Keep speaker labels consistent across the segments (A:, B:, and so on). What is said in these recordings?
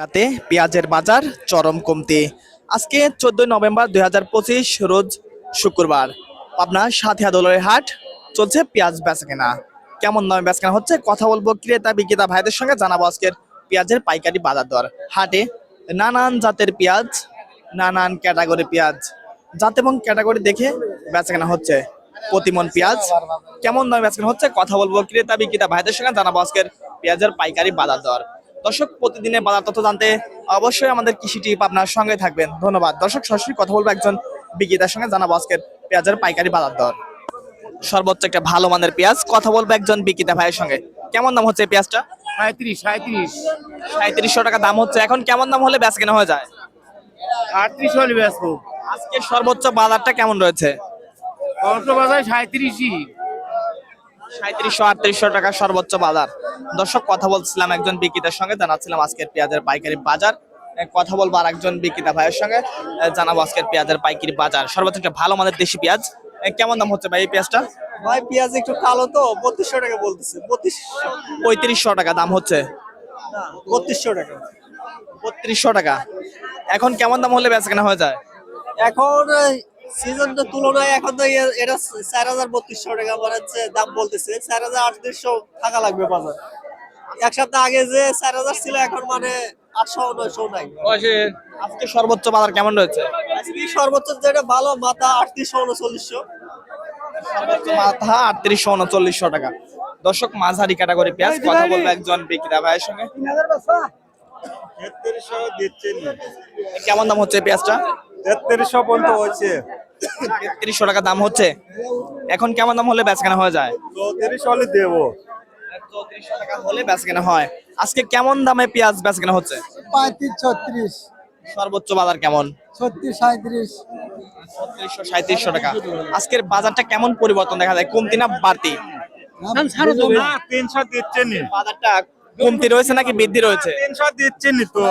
A: রাতে পেঁয়াজের বাজার চরম কমতি। আজকে চোদ্দই নভেম্বর দুই হাজার পঁচিশ রোজ শুক্রবার। পাবনা সাথিয়া দলের হাট চলছে পেঁয়াজ বেচা কেনা। কেমন দামে বেচা কেনা হচ্ছে কথা বলব ক্রেতা, বিক্রেতা ভাইদের সঙ্গে জানাব আজকের পেঁয়াজের পাইকারি বাজার দর। হাটে নানান জাতের পেঁয়াজ, নানান ক্যাটাগরি পেঁয়াজ, জাত এবং ক্যাটাগরি দেখে বেচা কেনা হচ্ছে। প্রতিমন পেঁয়াজ, কেমন দামে বেচা কেনা হচ্ছে কথা বলব ক্রেতা, বিক্রেতা ভাইদের সঙ্গে জানাব আজকের পেঁয়াজের পাইকারি বাজার দর। দর্শক প্রতিদিনের বাজার তথ্য জানতে অবশ্যই আমাদের কৃষি টিপ আপনার সঙ্গে থাকবেন। ধন্যবাদ। দর্শক সরাসরি কথা বলব একজন বিক্রেতার সঙ্গে জানাব আজকের পেঁয়াজের পাইকারি বাজার দর। সর্বোচ্চ একটা ভালো মানের পেঁয়াজ কথা বলব একজন বিক্রেতা ভাইয়ের সঙ্গে। কেমন দাম হচ্ছে পেঁয়াজটা?
B: সাঁত্রিশ সাঁত্রিশ।
A: সাঁত্রিশশো টাকা দাম হচ্ছে। এখন কেমন দাম হলে বেচা কেনা হয়ে যায়?
B: আটত্রিশ হলে ব্যস্ত
A: আজকে সর্বোচ্চ বাজারটা কেমন রয়েছে?
B: বাজার সাঁত্রিশই।
A: সাঁত্রিশশো আটত্রিশশো টাকা সর্বোচ্চ বাজার। দর্শক কথা বলছিলাম একজন বিক্রেতার সঙ্গে জানাচ্ছিলাম আজকের পেঁয়াজের পাইকারি বাজার। কথা বলব আর একজন বিক্রেতা ভাইয়ের সঙ্গে জানাব আজকের পেঁয়াজের পাইকারি বাজার। সর্বোচ্চ একটা ভালো মানের দেশি পেঁয়াজ। কেমন দাম হচ্ছে ভাই এই পেঁয়াজটা?
C: ভাই পেঁয়াজ একটু কালো তো বত্রিশশো টাকা বলতেছে বত্রিশশো।
A: পঁয়ত্রিশশো টাকা দাম হচ্ছে।
C: বত্রিশশো টাকা।
A: বত্রিশশো টাকা। এখন কেমন দাম হলে বেচা কেনা হয়ে যায়?
C: এখন সিজনটা তুলনায় এখন তো এটা চার হাজার বত্রিশশো টাকা মানে হচ্ছে দাম বলতেছে। চার হাজার আটত্রিশশো থাকা লাগবে বাজার। এক সপ্তাহ আগে যে চার হাজার ছিল এখন মানে আটশো নয়শো নাই।
A: আজকে সর্বোচ্চ বাজার কেমন রয়েছে?
C: আজকে সর্বোচ্চ যেটা ভালো মাথা আটত্রিশশো উনচল্লিশশো।
A: সর্বোচ্চ মাথা আটত্রিশশো উনচল্লিশশো টাকা। দর্শক মাঝারি ক্যাটাগরি পেঁয়াজ কথা বলব একজন বিক্রেতা ভাইয়ের সঙ্গে। কেমন দাম হচ্ছে পেঁয়াজটা?
D: তেত্রিশশো পর্যন্ত হচ্ছে
A: তেত্রিশশো টাকা দাম হচ্ছে। এখন কেমন দাম হলে বেচকেনা হয়ে যায়?
D: চৌত্রিশ হলে দেবো।
A: চৌত্রিশশো টাকা হলে বেচকেনা হয়। আজকে কেমন দামে পেঁয়াজ বেচকেনা হচ্ছে?
E: পঁয়ত্রিশ ছত্রিশ।
A: সর্বোচ্চ বাজার কেমন?
E: ছত্রিশ সাঁত্রিশ
A: ছত্রিশশো সাঁত্রিশশো টাকা। আজকের বাজারটা কেমন পরিবর্তন দেখা যায়? কমতি না বাড়তি?
D: তিনশো দিচ্ছেন।
A: বাজারটা কমতি রয়েছে নাকি বৃদ্ধি রয়েছে?
D: তিনশো দিচ্ছেন তো।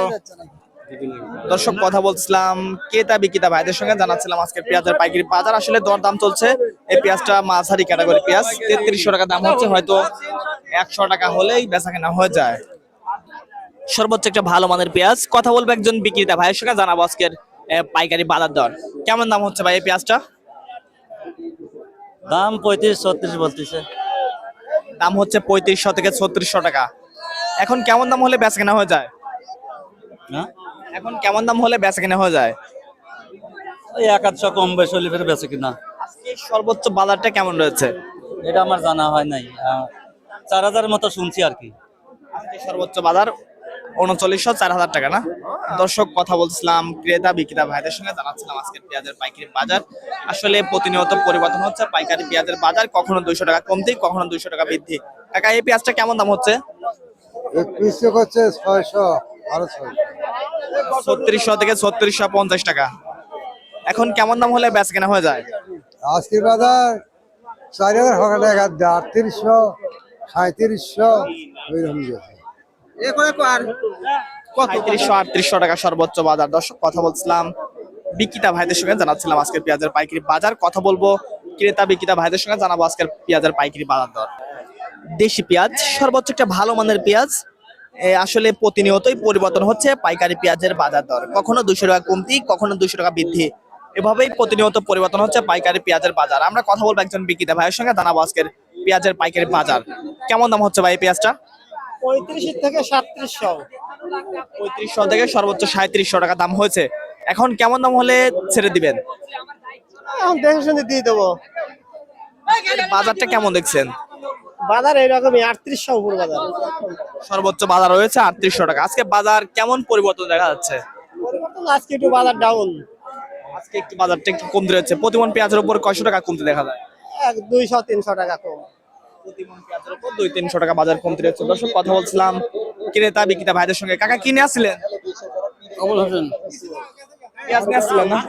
A: দর্শক কথা বলছিলাম ক্রেতা বিক্রেতা ভাইদের সঙ্গে জানাচ্ছিলাম আজকে পেঁয়াজের পাইকারি বাজার। আসলে দর দাম চলছে। এই পেঁয়াজটা মাঝারি ক্যাটাগরি পেঁয়াজ তেত্রিশশো টাকা দাম হচ্ছে হয়তো একশো টাকা হলেই বেচা কেনা হয়ে যায়। সর্বোচ্চ একটা ভালো মানের পেঁয়াজ। কথা বলব একজন বিক্রেতা ভাইয়ের সঙ্গে জানাব আজকের পাইকারি বাজার দর। কেমন দাম হচ্ছে ভাই এই পেঁয়াজটা?
E: দাম পঁয়ত্রিশ ছত্রিশ বলতেছে।
A: দাম হচ্ছে পঁয়ত্রিশশো থেকে ছত্রিশশো টাকা। এখন কেমন দাম হলে বেচা কেনা হয়ে যায়?
E: হ্যাঁ
A: এখন কেমন দাম হলে বেচা কেনা হয়ে যায়?
E: ওই এক আধশো কম বেশি হলে ফের বেঁচে কিনা।
A: আজকে সর্বোচ্চ বাজারটা কেমন রয়েছে?
E: এটা আমার জানা হয় নাই। আহ, চার হাজার মতো শুনছি আর কি।
A: আজকে সর্বোচ্চ বাজার উনচল্লিশশো চার হাজার টাকা না? দর্শক কথা বলছিলাম ক্রেতা বিক্রেতা ভাইদের সঙ্গে জানাচ্ছিলাম আজকের পেঁয়াজের পাইকারি বাজার। আসলে প্রতিনিয়ত পরিবর্তন হচ্ছে পাইকারি পেঁয়াজের বাজার কখনো দুইশো টাকা কমতি কখনো দুইশো টাকা বৃদ্ধি। কাকা এই পেঁয়াজটা কেমন দাম হচ্ছে?
F: ছয়শো আরও ছয়
A: ছত্রিশশো থেকে ছত্রিশশো পঞ্চাশ টাকা। এখন কেমন দাম হলে বেচ কেনা হয়ে যায়?
F: আজকের বাজার চার হাজার টাকা টাকা আটত্রিশশো সাঁত্রিশশো ওইরকম
A: পঁয়ত্রিশশো আটত্রিশশো টাকা সর্বোচ্চ বাজার। দর্শক কথা বলছিলাম বিক্রেতা ভাইদের সঙ্গে জানাচ্ছিলাম আজকের পেঁয়াজের পাইকারি বাজার। কথা বলব ক্রেতা বিক্রেতা ভাইদের সঙ্গে জানাব আজকের পেঁয়াজের পাইকারি বাজার দর। দেশি পেঁয়াজ সর্বোচ্চ একটা ভালো মানের পেঁয়াজ। আসলে প্রতিনিয়তই পরিবর্তন হচ্ছে পাইকারি পেঁয়াজের বাজার দর। কখনো দুশো টাকা কমতি কখনো দুশো টাকা বৃদ্ধি। এভাবেই প্রতিনিয়ত পরিবর্তন হচ্ছে পাইকারি পেঁয়াজের বাজার। আমরা কথা বলব একজন বিক্রেতা ভাইয়ের সঙ্গে দানা বাস্কের পেঁয়াজের পাইকারি বাজার। কেমন দাম হচ্ছে ভাই পেঁয়াজটা?
C: পঁয়ত্রিশ থেকে সাতত্রিশশো।
A: পঁয়ত্রিশশো থেকে সর্বোচ্চ সাঁত্রিশশো টাকা দাম হয়েছে। এখন কেমন দাম হলে ছেড়ে দিবেন?
C: দেখে শুনে দিয়ে দেবো।
A: বাজারটা কেমন দেখছেন?
C: বাজার এইরকমই আটত্রিশশো উপর বাজার।
A: সর্বোচ্চ বাজার রয়েছে আটত্রিশশো টাকা। আজকে বাজার কেমন পরিবর্তন দেখা যাচ্ছে?
C: পরিবর্তন আজকে একটু বাজার ডাউন
A: আজকে একটু বাজারটা একটু কমতে রয়েছে। প্রতিমন পেঁয়াজের উপর কয়শো টাকা কমতে দেখা যায়?
C: এক দুইশো তিনশো টাকা কম।
A: প্রতিমন পেঁয়াজের উপর দুই তিনশো টাকা বাজার কমতে রয়েছে। দর্শক কথা বলছিলাম ক্রেতা বিক্রেতা ভাইদের সঙ্গে। কাকা কিনে আসছিলেন?
E: অবুল হোসেন।
A: পেঁয়াজ নিয়ে আসছিলেন না?